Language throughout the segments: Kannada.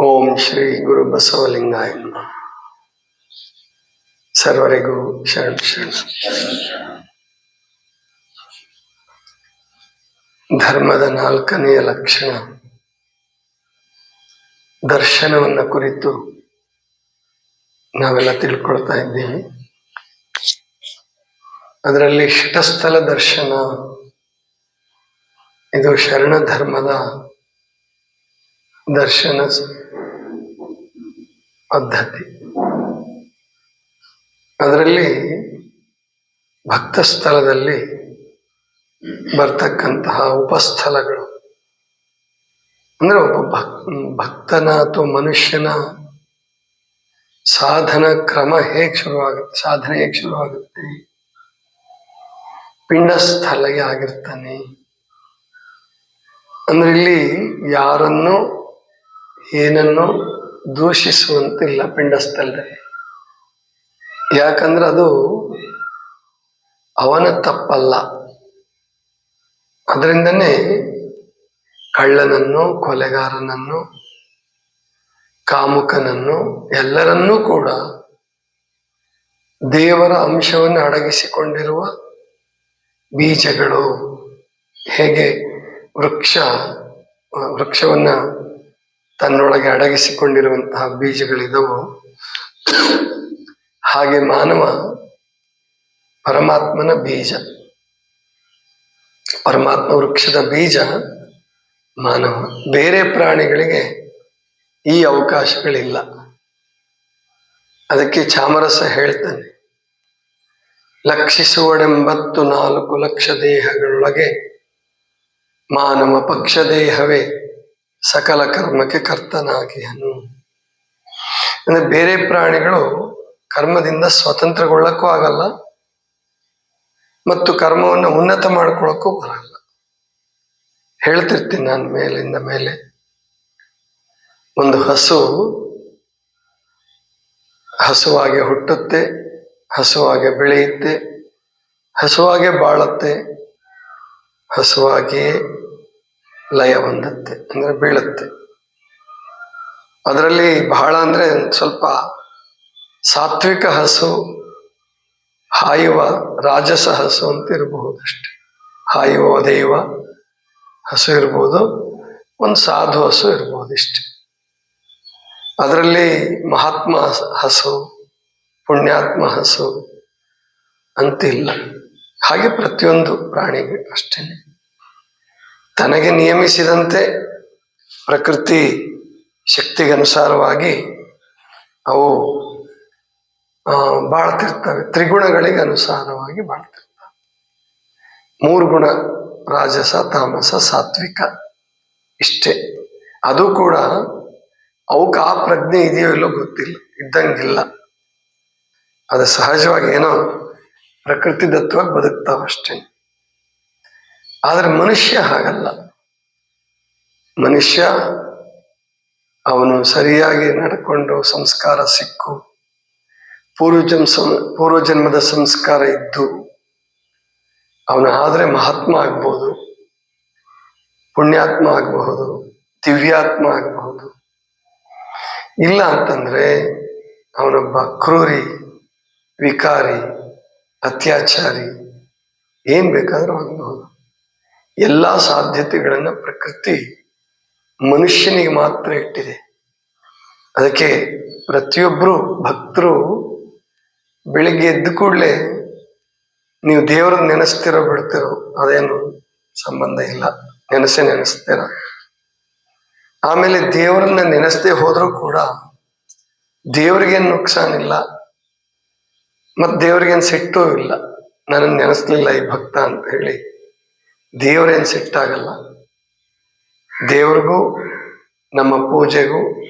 ಓಂ ಶ್ರೀ ಗುರು ಬಸವಲಿಂಗಾಯ. ಸರ್ವರಿಗೂ ಶರಣ ಶರಣ. ಧರ್ಮದ ನಾಲ್ಕನೆಯ ಲಕ್ಷಣ. ದರ್ಶನವನ್ನ ಕುರಿತು ನಾವೆಲ್ಲ ತಿಳ್ಕೊಳ್ತಾ ಇದ್ದೀವಿ. ಅದರಲ್ಲಿ ಶಟಸ್ಥಲ ದರ್ಶನ. ಇದು ಶರಣ ಧರ್ಮದ ದರ್ಶನ ಪದ್ಧತಿ. ಅದರಲ್ಲಿ ಭಕ್ತ ಸ್ಥಳದಲ್ಲಿ ಬರ್ತಕ್ಕಂತಹ ಉಪಸ್ಥಳಗಳು. ಅಂದ್ರೆ ಒಬ್ಬ ಭಕ್, ಭಕ್ತನ ಅಥವಾ ಮನುಷ್ಯನ ಸಾಧನ ಕ್ರಮ ಹೇಗೆ ಶುರುವಾಗುತ್ತೆ, ಸಾಧನೆ ಹೇಗೆ ಶುರುವಾಗುತ್ತೆ? ಪಿಂಡಸ್ಥಳಗೆ ಆಗಿರ್ತಾನೆ. ಅಂದ್ರೆ ಇಲ್ಲಿ ಯಾರನ್ನು ಏನನ್ನು ದೂಷಿಸುವಂತಿಲ್ಲ ಪಿಂಡಸ್ಥಳದಲ್ಲಿ ಯಾಕಂದ್ರೆ ಅದು ಅವನ ತಪ್ಪಲ್ಲ. ಅದರಿಂದನೇ ಕಳ್ಳನನ್ನು, ಕೊಲೆಗಾರನನ್ನು, ಕಾಮುಕನನ್ನು ಎಲ್ಲರನ್ನೂ ಕೂಡ ದೇವರ ಅಂಶವನ್ನು ಅಡಗಿಸಿಕೊಂಡಿರುವ ಬೀಜಗಳು ಹೇಗೆ ವೃಕ್ಷ, ವೃಕ್ಷವನ್ನ ತನ್ನೊಳಗೆ ಅಡಗಿಸಿಕೊಂಡಿರುವಂತಹ ಬೀಜಗಳಿದವು. ಹಾಗೆ ಮಾನವ ಪರಮಾತ್ಮನ ಬೀಜ. ಪರಮಾತ್ಮ ವೃಕ್ಷದ ಬೀಜ ಮಾನವ. ಬೇರೆ ಪ್ರಾಣಿಗಳಿಗೆ ಈ ಅವಕಾಶಗಳಿಲ್ಲ. ಅದಕ್ಕೆ ಚಾಮರಸ ಹೇಳ್ತಾನೆ. ಲಕ್ಷಿಸುವಡೆಂಬತ್ತು ನಾಲ್ಕು ಲಕ್ಷ ದೇಹಗಳೊಳಗೆ ಮಾನವ ಪಕ್ಷ ದೇಹವೇ ಸಕಲ ಕರ್ಮಕ್ಕೆ ಕರ್ತನಾಗಿಯನು ಅಂದ್ರೆ ಬೇರೆ ಪ್ರಾಣಿಗಳು ಕರ್ಮದಿಂದ ಸ್ವತಂತ್ರಗೊಳ್ಳಕ್ಕೂ ಆಗಲ್ಲ. ಮತ್ತು ಕರ್ಮವನ್ನು ಉನ್ನತ ಮಾಡ್ಕೊಳ್ಳೋಕ್ಕೂ ಬರಲ್ಲ. ಹೇಳ್ತಿರ್ತೀನಿ ನಾನು ಮೇಲಿಂದ ಮೇಲೆ. ಒಂದು ಹಸು ಹಸುವಾಗೆ ಹುಟ್ಟುತ್ತೆ, ಹಸುವಾಗೆ ಬೆಳೆಯುತ್ತೆ, ಹಸುವಾಗೆ ಬಾಳುತ್ತೆ ಹಸುವಾಗಿಯೇ ಲಯ ಹೊಂದುತ್ತೆ, ಅಂದ್ರೆ ಬೀಳುತ್ತೆ. ಅದರಲ್ಲಿ ಬಹಳ ಅಂದ್ರೆ ಸ್ವಲ್ಪ ಸಾತ್ವಿಕ ಹಸು, ಹಾಯುವ, ರಾಜಸ ಹಸು ಅಂತ ಇರಬಹುದು ಅಷ್ಟೆ. ಹಾಯುವ, ಒದೆಯುವ ಹಸು ಇರ್ಬೋದು, ಒಂದು ಸಾಧು ಹಸು ಇರ್ಬೋದು ಇಷ್ಟೆ. ಅದರಲ್ಲಿ ಮಹಾತ್ಮ ಹಸು, ಪುಣ್ಯಾತ್ಮ ಹಸು ಅಂತಿಲ್ಲ. ಹಾಗೆ ಪ್ರತಿಯೊಂದು ಪ್ರಾಣಿಗೆ ಅಷ್ಟೇನೆ. ತನಗೆ ನಿಯಮಿಸಿದಂತೆ ಪ್ರಕೃತಿ ಶಕ್ತಿಗನುಸಾರವಾಗಿ ಅವು ಬಾಳ್ತಿರ್ತವೆ. ತ್ರಿಗುಣಗಳಿಗೆ ಅನುಸಾರವಾಗಿ ಬಾಳ್ತಿರ್ತವೆ. ಮೂರು ಗುಣ, ರಾಜಸ, ತಾಮಸ, ಸಾತ್ವಿಕ ಇಷ್ಟೇ. ಅದು ಕೂಡ ಅವಕ್ಕೆ ಆ ಪ್ರಜ್ಞೆ ಇದೆಯೋ ಇಲ್ಲೋ ಗೊತ್ತಿಲ್ಲ, ಇದ್ದಂಗಿಲ್ಲ. ಅದು ಸಹಜವಾಗಿ ಏನೋ ಪ್ರಕೃತಿ ದತ್ತವಾಗಿ ಬದುಕ್ತಾವಷ್ಟೇ. ಆದ್ರೆ ಮನುಷ್ಯ ಹಾಗಲ್ಲ. ಮನುಷ್ಯ ಅವನು ಸರಿಯಾಗಿ ನಡ್ಕೊಂಡು ಸಂಸ್ಕಾರ ಸಿಕ್ಕು. ಪೂರ್ವಜನ್ ಸಂ- ಪೂರ್ವಜನ್ಮದ ಸಂಸ್ಕಾರ ಇದ್ದು ಅವನು ಆದರೆ ಮಹಾತ್ಮ ಆಗ್ಬೋದು, ಪುಣ್ಯಾತ್ಮ ಆಗಬಹುದು, ದಿವ್ಯಾತ್ಮ ಆಗಬಹುದು. ಇಲ್ಲ ಅಂತಂದ್ರೆ ಅವನೊಬ್ಬ ಕ್ರೂರಿ, ವಿಕಾರಿ, ಅತ್ಯಾಚಾರಿ, ಏನ್ ಬೇಕಾದರೂ ಆಗಬಹುದು. ಎಲ್ಲಾ ಸಾಧ್ಯತೆಗಳನ್ನು ಪ್ರಕೃತಿ ಮನುಷ್ಯನಿಗೆ ಮಾತ್ರ ಇಟ್ಟಿದೆ. ಅದಕ್ಕೆ ಪ್ರತಿಯೊಬ್ಬರು ಭಕ್ತರು ಬೆಳಿಗ್ಗೆ ಎದ್ದ ಕೂಡಲೇ ನೀವು ದೇವರನ್ನ ನೆನೆಸ್ತಿರೋ ಬಿಡ್ತಿರೋ ಅದೇನು ಸಂಬಂಧ ಇಲ್ಲ. ನೆನೆಸೆ ನೆನೆಸ್ತೀರ. ಆಮೇಲೆ ದೇವರನ್ನ ನೆನೆಸದೆ ಹೋದರೂ ಕೂಡ ದೇವ್ರಿಗೇನು ನುಕ್ಸಾನಿಲ್ಲ, ಮತ್ತೆ ದೇವ್ರಿಗೇನು ಸಿಟ್ಟು ಇಲ್ಲ. ನನ್ನನ್ನು ನೆನೆಸ್ಲಿಲ್ಲ ಈ ಭಕ್ತ ಅಂತ ಹೇಳಿ ದೇವ್ರೇನ್ ಸಿಟ್ಟಾಗಲ್ಲ ದೇವ್ರಿಗೂ, ನಮ್ಮ ಪೂಜೆಗೂ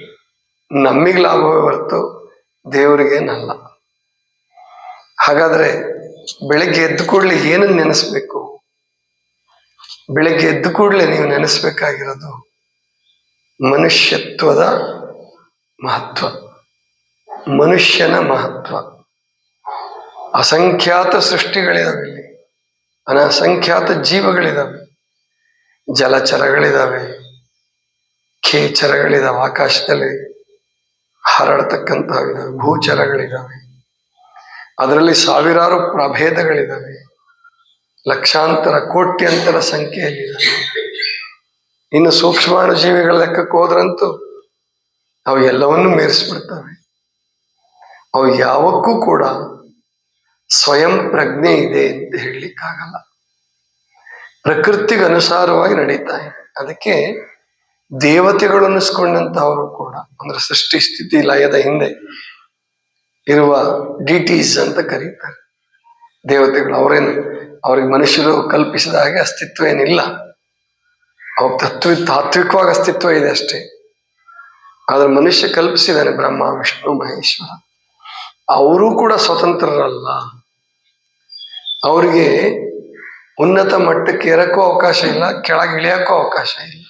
ನಮಗೆ ಲಾಭವೇ ಹೊರತು ದೇವರಿಗೇನಲ್ಲ ಹಾಗಾದ್ರೆ ಬೆಳಗ್ಗೆ ಎದ್ದ ಕೂಡಲೇ ಏನನ್ನು ನೆನೆಸ್ಬೇಕು? ಬೆಳಗ್ಗೆ ಎದ್ದ ಕೂಡಲೇ ನೀವು ನೆನೆಸ್ಬೇಕಾಗಿರೋದು ಮನುಷ್ಯತ್ವದ ಮಹತ್ವ. ಮನುಷ್ಯನ ಮಹತ್ವ. ಅಸಂಖ್ಯಾತ ಸೃಷ್ಟಿಗಳಿದಾವೆ ಇಲ್ಲಿ. ಅನಸಂಖ್ಯಾತ ಜೀವಗಳಿದಾವೆ. ಜಲಚರಗಳಿದಾವೆ. ಖೇಚರಗಳಿದಾವೆ ಆಕಾಶದಲ್ಲಿ. ಹರಡತಕ್ಕಂತಹ ಇದಾವೆ. ಭೂಚರಗಳಿದಾವೆ. ಅದರಲ್ಲಿ ಸಾವಿರಾರು ಪ್ರಭೇದಗಳಿದ್ದಾವೆ ಲಕ್ಷಾಂತರ, ಕೋಟ್ಯಂತರ ಸಂಖ್ಯೆಯಲ್ಲಿದ್ದಾವೆ ಇನ್ನು ಸೂಕ್ಷ್ಮಾಣು ಜೀವಿಗಳ ಲೆಕ್ಕಕ್ಕೆ ಹೋದ್ರಂತೂ ಅವು ಎಲ್ಲವನ್ನೂ ಮೀರಿಸ್ಬಿಡ್ತವೆ. ಅವು ಯಾವಕ್ಕೂ ಕೂಡ ಸ್ವಯಂ ಪ್ರಜ್ಞೆ ಇದೆ ಅಂತ ಹೇಳಲಿಕ್ಕಾಗಲ್ಲ. ಪ್ರಕೃತಿಗೆ ಅನುಸಾರವಾಗಿ ನಡೀತಾ ಇದೆ. ಅದಕ್ಕೆ ದೇವತೆಗಳು ಅನ್ನಿಸ್ಕೊಂಡಂತವರು ಕೂಡ, ಅಂದ್ರೆ ಸೃಷ್ಟಿ ಸ್ಥಿತಿ ಲಯದ ಹಿಂದೆ ಇರುವ ಡಿಟೀಸ್ ಅಂತ ಕರೀತಾರೆ. ದೇವತೆಗಳು ಅವರೇನು, ಅವ್ರಿಗೆ ಮನುಷ್ಯರು ಕಲ್ಪಿಸಿದ ಹಾಗೆ ಅಸ್ತಿತ್ವ ಏನಿಲ್ಲ. ಅವ್ರ ತತ್ವ, ತಾತ್ವಿಕವಾಗಿ ಅಸ್ತಿತ್ವ ಇದೆ ಅಷ್ಟೇ. ಆದ್ರೆ ಮನುಷ್ಯ ಕಲ್ಪಿಸಿದ್ದಾನೆ ಬ್ರಹ್ಮ, ವಿಷ್ಣು, ಮಹೇಶ್ವರ. ಅವರು ಕೂಡ ಸ್ವತಂತ್ರರಲ್ಲ. ಅವರಿಗೆ ಉನ್ನತ ಮಟ್ಟಕ್ಕೆ ಏರಕ್ಕೂ ಅವಕಾಶ ಇಲ್ಲ, ಕೆಳಗೆ ಇಳಿಯಕ್ಕೂ ಅವಕಾಶ ಇಲ್ಲ.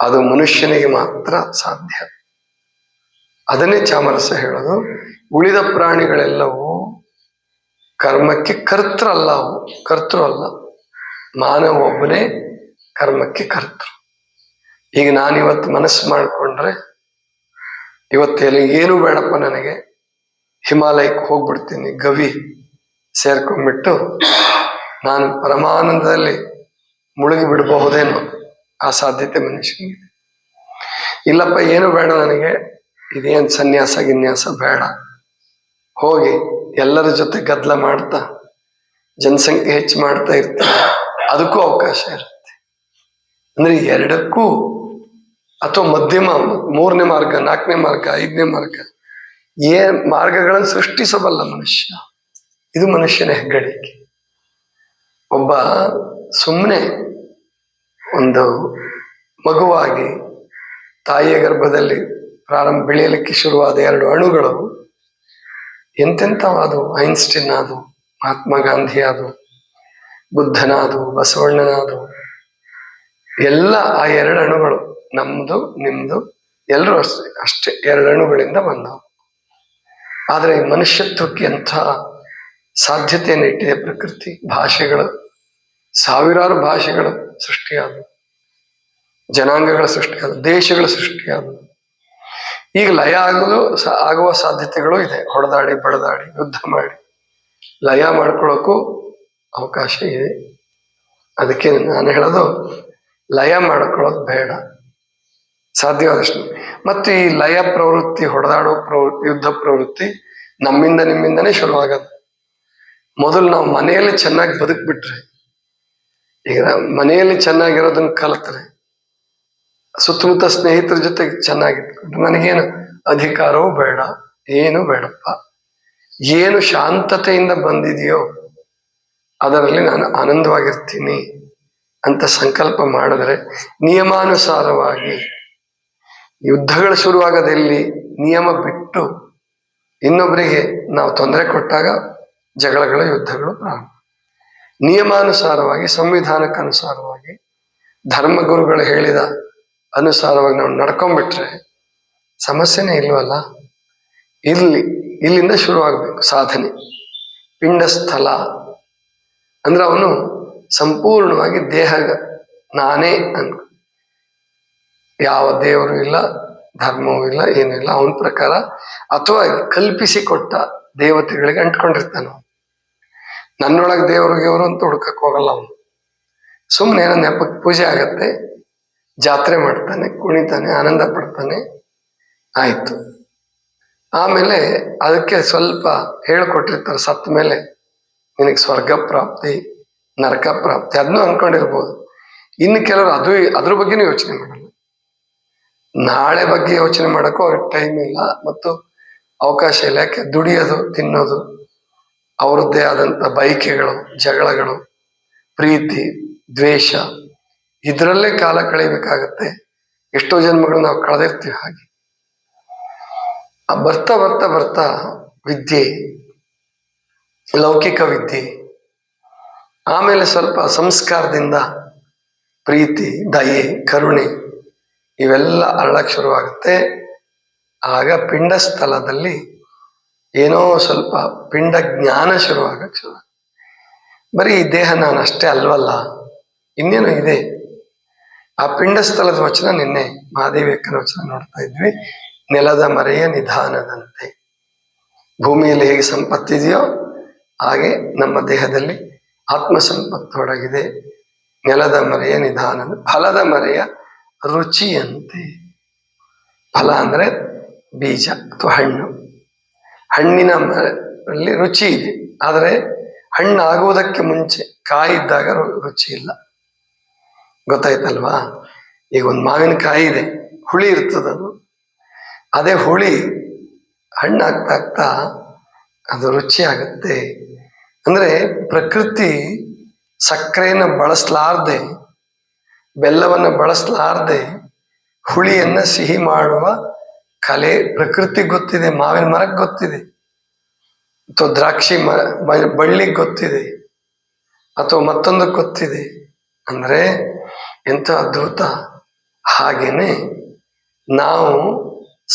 ಅದು ಮನುಷ್ಯನಿಗೆ ಮಾತ್ರ ಸಾಧ್ಯ. ಅದನ್ನೇ ಚಾಮರಸ ಹೇಳೋದು. ಉಳಿದ ಪ್ರಾಣಿಗಳೆಲ್ಲವೂ ಕರ್ಮಕ್ಕೆ ಕರ್ತೃ ಅಲ್ಲ ಅವು. ಕರ್ತೃ ಅಲ್ಲ. ಮಾನವ ಒಬ್ಬನೇ ಕರ್ಮಕ್ಕೆ ಕರ್ತೃ. ಈಗ ನಾನಿವತ್ತು ಮನಸ್ಸು ಮಾಡಿಕೊಂಡ್ರೆ ಇವತ್ತು ಏನು ಬೇಡಪ್ಪ ನನಗೆ. ಹಿಮಾಲಯಕ್ಕೆ ಹೋಗ್ಬಿಡ್ತೀನಿ, ಗವಿ ಸೇರ್ಕೊಂಡ್ಬಿಟ್ಟು ನಾನು ಪರಮಾನಂದದಲ್ಲಿ ಮುಳುಗಿ ಬಿಡಬಹುದೇನೋ ಆ ಸಾಧ್ಯತೆ ಮನುಷ್ಯನಿಗೆ. ಇಲ್ಲಪ್ಪ, ಏನು ಬೇಡ ನನಗೆ. ಇದೇನು ಸನ್ಯಾಸ ಗಿನ್ಯಾಸ ಬೇಡ. ಹೋಗಿ ಎಲ್ಲರ ಜೊತೆ ಗದ್ದಲ ಮಾಡ್ತಾ, ಜನಸಂಖ್ಯೆ ಹೆಚ್ಚು ಮಾಡ್ತಾ ಇರ್ತಾರೆ ಅದಕ್ಕೂ ಅವಕಾಶ ಇರುತ್ತೆ. ಅಂದ್ರೆ ಎರಡಕ್ಕೂ, ಅಥವಾ ಮಧ್ಯಮ, ಮೂರನೇ ಮಾರ್ಗ, ನಾಲ್ಕನೇ ಮಾರ್ಗ, ಐದನೇ ಮಾರ್ಗ ಏನ್ ಮಾರ್ಗಗಳನ್ನು ಸೃಷ್ಟಿಸಬಲ್ಲ ಮನುಷ್ಯ. ಇದು ಮನುಷ್ಯನ ಹೆಗ್ಗಳಿಕೆ ಒಬ್ಬ ಸುಮ್ಮನೆ ಒಂದು ಮಗುವಾಗಿ ತಾಯಿಯ ಗರ್ಭದಲ್ಲಿ ಪ್ರಾರಂಭ ಬೆಳೆಯಲಿಕ್ಕೆ ಶುರುವಾದ ಎರಡು ಅಣುಗಳು ಎಂತೆಂಥವಾದವು ಐನ್ಸ್ಟೀನ್ ಆದವು, ಮಹಾತ್ಮ ಗಾಂಧಿ ಆದವು, ಬುದ್ಧನಾದವು, ಬಸವಣ್ಣನಾದವು. ಎಲ್ಲ ಆ ಎರಡು ಅಣುಗಳು ನಮ್ಮದು ನಿಮ್ಮದು ಎಲ್ಲರೂ ಅಷ್ಟೇ ಅಷ್ಟೇ ಎರಡು ಅಣುಗಳಿಂದ ಬಂದವು. ಆದರೆ ಮನುಷ್ಯತ್ವಕ್ಕೆ ಎಂಥ ಸಾಧ್ಯತೆಯನ್ನು ಇಟ್ಟಿದೆ ಪ್ರಕೃತಿ ಭಾಷೆಗಳು, ಸಾವಿರಾರು ಭಾಷೆಗಳು ಸೃಷ್ಟಿಯಾದವು, ಜನಾಂಗಗಳ ಸೃಷ್ಟಿಯಾದ ದೇಶಗಳ ಸೃಷ್ಟಿಯಾದವು. ಈಗ ಲಯ ಆಗಲು ಆಗುವ ಸಾಧ್ಯತೆಗಳು ಇದೆ. ಹೊಡೆದಾಡಿ, ಬಡದಾಡಿ, ಯುದ್ಧ ಮಾಡಿ. ಲಯ ಮಾಡ್ಕೊಳ್ಳೋಕ್ಕೂ ಅವಕಾಶ ಇದೆ. ಅದಕ್ಕೆ ನಾನು ಹೇಳೋದು, ಲಯ ಮಾಡ್ಕೊಳ್ಳೋದು ಬೇಡ. ಸಾಧ್ಯವಾದಷ್ಟು. ಮತ್ತು ಈ ಲಯ ಪ್ರವೃತ್ತಿ ಹೊಡೆದಾಡೋ ಪ್ರವೃತ್ತಿ, ಯುದ್ಧ ಪ್ರವೃತ್ತಿ ನಮ್ಮಿಂದ ನಿಮ್ಮಿಂದನೇ ಶುರುವಾಗದು. ಮೊದಲು ನಾವು ಮನೆಯಲ್ಲಿ ಚೆನ್ನಾಗಿ ಬದುಕ್ಬಿಟ್ರೆ, ಈಗ ಮನೆಯಲ್ಲಿ ಚೆನ್ನಾಗಿರೋದನ್ನ ಕಲಿತ್ರೆ, ಸುತ್ತಮುತ್ತ ಸ್ನೇಹಿತರ ಜೊತೆ ಚೆನ್ನಾಗಿತ್ತು ನನಗೇನು ಅಧಿಕಾರವೂ ಬೇಡ, ಏನು ಬೇಡಪ್ಪ. ಏನು ಶಾಂತತೆಯಿಂದ ಬಂದಿದೆಯೋ ಅದರಲ್ಲಿ ನಾನು ಆನಂದವಾಗಿರ್ತೀನಿ ಅಂತ ಸಂಕಲ್ಪ ಮಾಡಿದ್ರೆ ನಿಯಮಾನುಸಾರವಾಗಿ ಯುದ್ಧಗಳು ಶುರುವಾಗದಲ್ಲಿ ನಿಯಮ ಬಿಟ್ಟು ಇನ್ನೊಬ್ಬರಿಗೆ ನಾವು ತೊಂದರೆ ಕೊಟ್ಟಾಗ ಜಗಳಗಳು, ಯುದ್ಧಗಳು ಪ್ರಾರಂಭ. ನಿಯಮಾನುಸಾರವಾಗಿ ಸಂವಿಧಾನಕ್ಕೆ ಅನುಸಾರವಾಗಿ ಧರ್ಮಗುರುಗಳು ಹೇಳಿದ ಅನುಸಾರವಾಗಿ ನಾವು ನಡ್ಕೊಂಡ್ಬಿಟ್ರೆ ಸಮಸ್ಯೆನೇ ಇಲ್ವಲ್ಲ? ಇಲ್ಲಿ, ಇಲ್ಲಿಂದ ಶುರುವಾಗಬೇಕು ಸಾಧನೆ. ಪಿಂಡಸ್ಥಲ. ಅಂದ್ರೆ ಅವನು ಸಂಪೂರ್ಣವಾಗಿ ದೇಹ ನಾನೇ ಅನ್ ಯಾವ ದೇವರು ಇಲ್ಲ, ಧರ್ಮವೂ ಇಲ್ಲ ಏನಿಲ್ಲ ಅವನ ಪ್ರಕಾರ ಅಥವಾ ಕಲ್ಪಿಸಿ ಕೊಟ್ಟ ದೇವತೆಗಳಿಗೆ ಅಂಟ್ಕೊಂಡಿರ್ತಾನ. ನನ್ನೊಳಗೆ ದೇವರು ಗೇವರು ಅಂತ ಹುಡ್ಕಕ್ ಹೋಗಲ್ಲ ಅವನು. ಸುಮ್ಮನೆ ಏನೋ ನೆಪಕ್ಕೆ ಪೂಜೆ ಆಗತ್ತೆ, ಜಾತ್ರೆ ಮಾಡ್ತಾನೆ, ಕುಣಿತಾನೆ, ಆನಂದ ಪಡ್ತಾನೆ, ಆಯಿತು. ಆಮೇಲೆ ಅದಕ್ಕೆ ಸ್ವಲ್ಪ ಹೇಳ್ಕೊಟ್ಟಿರ್ತಾರೆ ಸತ್ತ ಮೇಲೆ, ನಿನಗೆ ಸ್ವರ್ಗ ಪ್ರಾಪ್ತಿ, ನರಕ ಪ್ರಾಪ್ತಿ ಅದನ್ನು ಅನ್ಕೊಂಡಿರ್ಬೋದು. ಇನ್ನು ಕೆಲವರು ಅದು, ಅದ್ರ ಬಗ್ಗೆನೂ ಯೋಚನೆ ಮಾಡಲ್ಲ. ನಾಳೆ ಬಗ್ಗೆ ಯೋಚನೆ ಮಾಡೋಕ್ಕೂ ಅವ್ರಿಗೆ ಟೈಮ್ ಇಲ್ಲ ಮತ್ತು ಅವಕಾಶ ಇಲ್ಲ. ಯಾಕೆ? ದುಡಿಯೋದು, ತಿನ್ನೋದು, ಅವರದ್ದೇ ಆದಂಥ ಬಯಕೆಗಳು, ಜಗಳಗಳು, ಪ್ರೀತಿ, ದ್ವೇಷ, ಇದರಲ್ಲೇ ಕಾಲ ಕಳೀಬೇಕಾಗತ್ತೆ ಎಷ್ಟೋ ಜನ್ಮಗಳು ನಾವು ಕಳೆದಿರ್ತೀವಿ ಹಾಗೆ. ಬರ್ತಾ ಬರ್ತಾ ಬರ್ತಾ ವಿದ್ಯೆ, ಲೌಕಿಕ ವಿದ್ಯೆ, ಆಮೇಲೆ ಸ್ವಲ್ಪ ಸಂಸ್ಕಾರದಿಂದ ಪ್ರೀತಿ, ದಯೆ, ಕರುಣೆ ಇವೆಲ್ಲ ಅರಳಕ್ಕೆ ಶುರುವಾಗುತ್ತೆ. ಆಗ ಪಿಂಡ ಸ್ಥಳದಲ್ಲಿ ಏನೋ ಸ್ವಲ್ಪ ಪಿಂಡ ಜ್ಞಾನ ಶುರುವಾಗಕ್ಕೆ ಶುರು ಬರೀ ಈ ದೇಹ ನಾನು ಅಷ್ಟೇ ಅಲ್ವಲ್ಲ, ಇನ್ನೇನು ಇದೆ. ಆ ಪಿಂಡ ಸ್ಥಳದ ವಚನ ನಿನ್ನೆ ಮಹಾದೇವಿಯಕ್ಕನ ವಚನ ನೋಡ್ತಾ ಇದ್ವಿ. ನೆಲದ ಮರೆಯ ನಿಧಾನದಂತೆ. ಭೂಮಿಯಲ್ಲಿ ಹೇಗೆ ಸಂಪತ್ತಿದೆಯೋ ಹಾಗೆ ನಮ್ಮ ದೇಹದಲ್ಲಿ ಆತ್ಮ ಸಂಪತ್ತೊಡಗಿದೆ ನೆಲದ ಮರೆಯ ನಿಧಾನ ಫಲದ ಮರೆಯ ರುಚಿಯಂತೆ ಫಲ ಅಂದ್ರೆ ಬೀಜ ಅಥವಾ ಹಣ್ಣು. ಹಣ್ಣಿನ ಮರಲ್ಲಿ ರುಚಿ ಇದೆ. ಆದರೆ ಹಣ್ಣು ಆಗುವುದಕ್ಕೆ ಮುಂಚೆ ಕಾಯಿ ಇದ್ದಾಗ ರುಚಿ ಇಲ್ಲ. ಗೊತ್ತಾಯ್ತಲ್ವಾ? ಈಗ ಒಂದು ಮಾವಿನಕಾಯಿ ಇದೆ. ಹುಳಿ ಇರ್ತದದು ಅದೇ. ಹುಳಿ ಹಣ್ಣಾಗ್ತಾ ಆಗ್ತಾ ಅದು ರುಚಿ ಆಗುತ್ತೆ. ಅಂದ್ರೆ ಪ್ರಕೃತಿ ಸಕ್ಕರೆಯನ್ನು ಬಳಸಲಾರ್ದೆ ಬೆಲ್ಲವನ್ನು ಬಳಸಲಾರದೆ ಹುಳಿಯನ್ನ ಸಿಹಿ ಮಾಡುವ ಕಲೆ ಪ್ರಕೃತಿ ಗೊತ್ತಿದೆ, ಮಾವಿನ ಮರಕ್ಕೆ ಗೊತ್ತಿದೆ, ಅಥವಾ ದ್ರಾಕ್ಷಿ ಮರ ಬಳ್ಳಿಗೆ ಗೊತ್ತಿದೆ, ಅಥವಾ ಮತ್ತೊಂದು ಗೊತ್ತಿದೆ. ಅಂದರೆ ಎಂಥ ಅದ್ಭುತ. ಹಾಗೇನೆ ನಾವು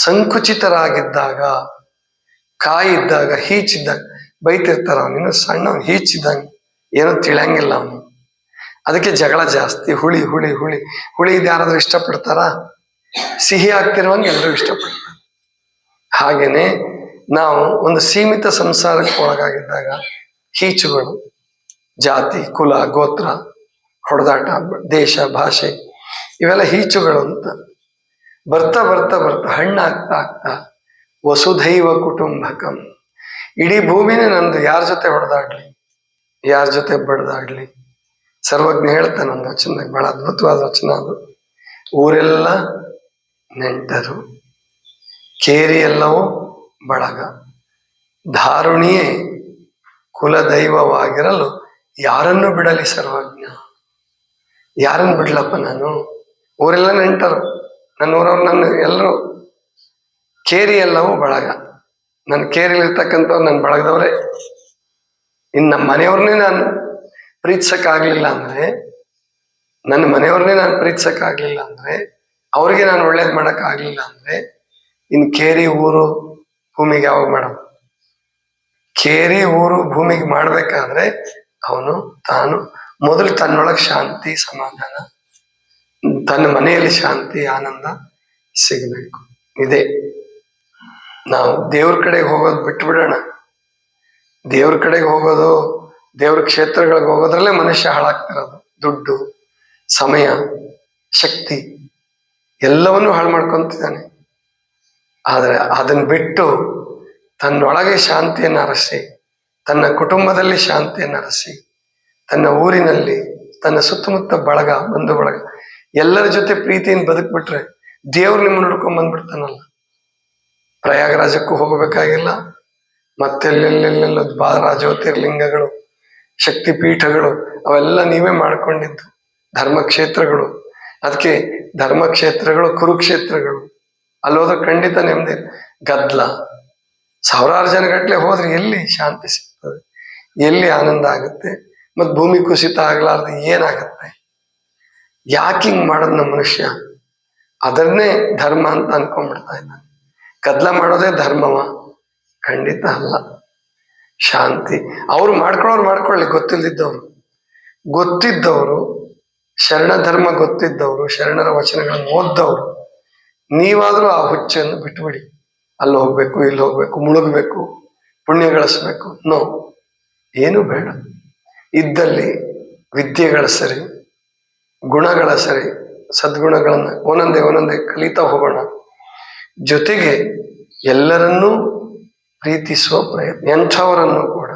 ಸಂಕುಚಿತರಾಗಿದ್ದಾಗ, ಕಾಯಿದ್ದಾಗ ಹೀಚಿದ್ದಾಗ ಬೈತಿರ್ತಾರ ಅವನಿನ್ನು ಸಣ್ಣ ಹೀಚಿದ್ದಂಗೆ ಏನೂ ತಿಳಿಯಂಗಿಲ್ಲ ಅವನು. ಅದಕ್ಕೆ ಜಗಳ ಜಾಸ್ತಿ, ಹುಳಿ ಹುಳಿ ಹುಳಿ. ಹುಳಿ ಇದು ಯಾರಾದ್ರೂ ಇಷ್ಟಪಡ್ತಾರಾ? ಸಿಹಿ ಆಗ್ತಿರುವಂಗೆ ಎಲ್ಲರೂ ಇಷ್ಟಪಡ್ತಾರೆ. ಹಾಗೇನೆ ನಾವು ಒಂದು ಸೀಮಿತ ಸಂಸಾರಕ್ಕೆ ಒಳಗಾಗಿದ್ದಾಗ ಹೀಚುಗಳು, ಜಾತಿ, ಕುಲ, ಗೋತ್ರ, ಹೊಡೆದಾಟ ದೇಶ, ಭಾಷೆ, ಇವೆಲ್ಲ ಹೀಚುಗಳು ಅಂತ ಬರ್ತಾ ಬರ್ತಾ ಬರ್ತಾ ಹಣ್ಣಾಗ್ತಾ ಆಗ್ತಾ ವಸುಧೈವ ಕುಟುಂಬಕಂ. ಇಡೀ ಭೂಮಿನೇ ನಂದು, ಯಾರ ಜೊತೆ ಹೊಡೆದಾಡ್ಲಿ? ಯಾರ ಜೊತೆ ಬಡ್ದಾಡ್ಲಿ? ಸರ್ವಜ್ಞ ಹೇಳ್ತಾನೆ ಒಂದು ವಚನ ಬಹಳ ಅದ್ಭುತವಾದ ವಚನ ಅದು. ಊರೆಲ್ಲ ನೆಂಟರು, ಕೇರಿ ಎಲ್ಲವೂ ಬಳಗ. ಧಾರುಣಿಯೇ ಕುಲದೈವವಾಗಿರಲು ಯಾರನ್ನು ಬಿಡಲಿ ಸರ್ವಜ್ಞ? ಯಾರನ್ನು ಬಿಡ್ಲಪ್ಪ ನಾನು? ಊರೆಲ್ಲ ನೆಂಟರು, ನನ್ನ ಊರವ್ರು, ನನ್ನ ಎಲ್ಲರೂ. ಕೇರಿ ಎಲ್ಲವೂ ಬಳಗ. ನನ್ನ ಕೇರಿಲಿರ್ತಕ್ಕಂಥವ್ರು ನನ್ನ ಬಳಗದವರೇ. ಇನ್ನು ನಮ್ಮ ಮನೆಯವ್ರನ್ನೇ ನಾನು ಪ್ರೀತಿಸಕ್ಕಾಗ್ಲಿಲ್ಲ ಅಂದ್ರೆ, ನನ್ನ ಮನೆಯವ್ರನ್ನೇ ನಾನು ಪ್ರೀತಿಸಕ್ಕಾಗ್ಲಿಲ್ಲ ಅಂದ್ರೆ, ಅವ್ರಿಗೆ ನಾನು ಒಳ್ಳೇದು ಮಾಡಕ್ ಆಗ್ಲಿಲ್ಲ ಅಂದ್ರೆ, ಇನ್ ಕೇರಿ ಊರು ಭೂಮಿಗೆ ಯಾವಾಗ ಮಾಡೋ? ಕೇರಿ ಊರು ಭೂಮಿಗೆ ಮಾಡ್ಬೇಕಾದ್ರೆ ಅವನು ತಾನು ಮೊದಲು ತನ್ನೊಳಗೆ ಶಾಂತಿ, ಸಮಾಧಾನ, ತನ್ನ ಮನೆಯಲ್ಲಿ ಶಾಂತಿ, ಆನಂದ ಸಿಗಬೇಕು. ಇದೆ. ನಾವು ದೇವ್ರ ಕಡೆಗೆ ಹೋಗೋದು ಬಿಟ್ಟು ಬಿಡೋಣ ದೇವ್ರ ಕಡೆಗೆ ಹೋಗೋದು ದೇವ್ರ ಕ್ಷೇತ್ರಗಳಿಗೆ ಹೋಗೋದ್ರಲ್ಲೇ ಮನುಷ್ಯ ಹಾಳಾಗ್ತಿರೋದು. ದುಡ್ಡು, ಸಮಯ, ಶಕ್ತಿ ಎಲ್ಲವನ್ನೂ ಹಾಳು ಮಾಡ್ಕೊತಿದ್ದಾನೆ. ಆದರೆ ಅದನ್ನು ಬಿಟ್ಟು ತನ್ನೊಳಗೆ ಶಾಂತಿಯನ್ನು ಅರಸಿ, ತನ್ನ ಕುಟುಂಬದಲ್ಲಿ ಶಾಂತಿಯನ್ನು ಅರಸಿ, ತನ್ನ ಊರಿನಲ್ಲಿ, ತನ್ನ ಸುತ್ತಮುತ್ತ ಬಳಗ, ಬಂಧು ಬಳಗ, ಎಲ್ಲರ ಜೊತೆ ಪ್ರೀತಿಯಿಂದ ಬದುಕ್ಬಿಟ್ರೆ ದೇವ್ರು ನಿಮ್ಮ ನೋಡ್ಕೊಂಡ್ ಬಂದ್ಬಿಡ್ತಾನಲ್ಲ. ಪ್ರಯಾಗರಾಜಕ್ಕೂ ಹೋಗಬೇಕಾಗಿಲ್ಲ. ಮತ್ತೆಲ್ಲೆಲ್ಲೆಲ್ಲೆಲ್ಲ ಬಾರ ಜ್ಯೋತಿರ್ಲಿಂಗಗಳು ಶಕ್ತಿ ಪೀಠಗಳು ಅವೆಲ್ಲ ನೀವೇ ಮಾಡ್ಕೊಂಡಿದ್ದು. ಧರ್ಮಕ್ಷೇತ್ರಗಳು. ಅದಕ್ಕೆ ಧರ್ಮಕ್ಷೇತ್ರಗಳು ಕುರುಕ್ಷೇತ್ರಗಳು. ಅಲ್ಲೋದ್ರೆ ಖಂಡಿತ ನೆಮ್ಮದಿ. ಗದ್ಲ. ಸಾವಿರಾರು ಜನಗಟ್ಟಲೆ ಹೋದ್ರೆ ಎಲ್ಲಿ ಶಾಂತಿ ಸಿಗ್ತದೆ? ಎಲ್ಲಿ ಆನಂದ ಆಗುತ್ತೆ? ಮತ್ತು ಭೂಮಿ ಕುಸಿತ ಆಗ್ಲಾರ್ದು ಏನಾಗುತ್ತೆ? ಯಾಕೆ ಹಿಂಗೆ ಮಾಡೋದ್ ಮನುಷ್ಯ? ಅದನ್ನೇ ಧರ್ಮ ಅಂತ ಅನ್ಕೊಂಡ್ಬಿಡ್ತಾ ಇದ್ದಾನೆ ಗದ್ಲ ಮಾಡೋದೇ ಧರ್ಮವ? ಖಂಡಿತ ಅಲ್ಲ. ಶಾಂತಿ. ಅವ್ರು ಮಾಡ್ಕೊಳ್ಳೋರು ಮಾಡ್ಕೊಳ್ಳಿ ಗೊತ್ತಿಲ್ಲದಿದ್ದವ್ರು ಗೊತ್ತಿದ್ದವರು, ಶರಣ ಧರ್ಮ ಗೊತ್ತಿದ್ದವರು, ಶರಣರ ವಚನಗಳನ್ನು ಓದ್ದವರು. ನೀವಾದರೂ ಆ ಹುಚ್ಚನ್ನು ಬಿಟ್ಬಿಡಿ. ಅಲ್ಲಿ ಹೋಗ್ಬೇಕು, ಇಲ್ಲಿ ಹೋಗ್ಬೇಕು, ಮುಳುಗಬೇಕು, ಪುಣ್ಯ ಗಳಿಸ್ಬೇಕು. ನೋ, ಏನು ಬೇಡ. ಇದ್ದಲ್ಲಿ ವಿದ್ಯೆಗಳ ಸರಿ, ಗುಣಗಳ ಸರಿ, ಸದ್ಗುಣಗಳನ್ನು ಒಂದೊಂದೇ ಒಂದೊಂದೇ ಕಲಿತಾ ಹೋಗೋಣ. ಜೊತೆಗೆ ಎಲ್ಲರನ್ನೂ ಪ್ರೀತಿಸುವ ಪ್ರಯತ್ನ, ಎಂಥವರನ್ನು ಕೂಡ.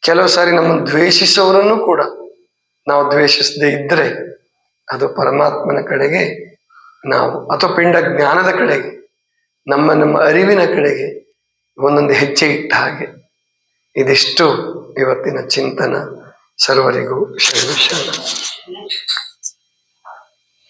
ಕೆಲವು ಸಾರಿ ನಮ್ಮನ್ನು ದ್ವೇಷಿಸುವವರನ್ನು ಕೂಡ ನಾವು ದ್ವೇಷಿಸದೇ ಇದ್ರೆ ಅದು ಪರಮಾತ್ಮನ ಕಡೆಗೆ ನಾವು, ಅಥವಾ ಪಿಂಡ ಜ್ಞಾನದ ಕಡೆಗೆ, ನಮ್ಮ ನಮ್ಮ ಅರಿವಿನ ಕಡೆಗೆ ಒಂದೊಂದು ಹೆಜ್ಜೆ ಇಟ್ಟ ಹಾಗೆ. ಇದಿಷ್ಟು ಇವತ್ತಿನ ಚಿಂತನ. ಸರ್ವರಿಗೂ ಶರಣ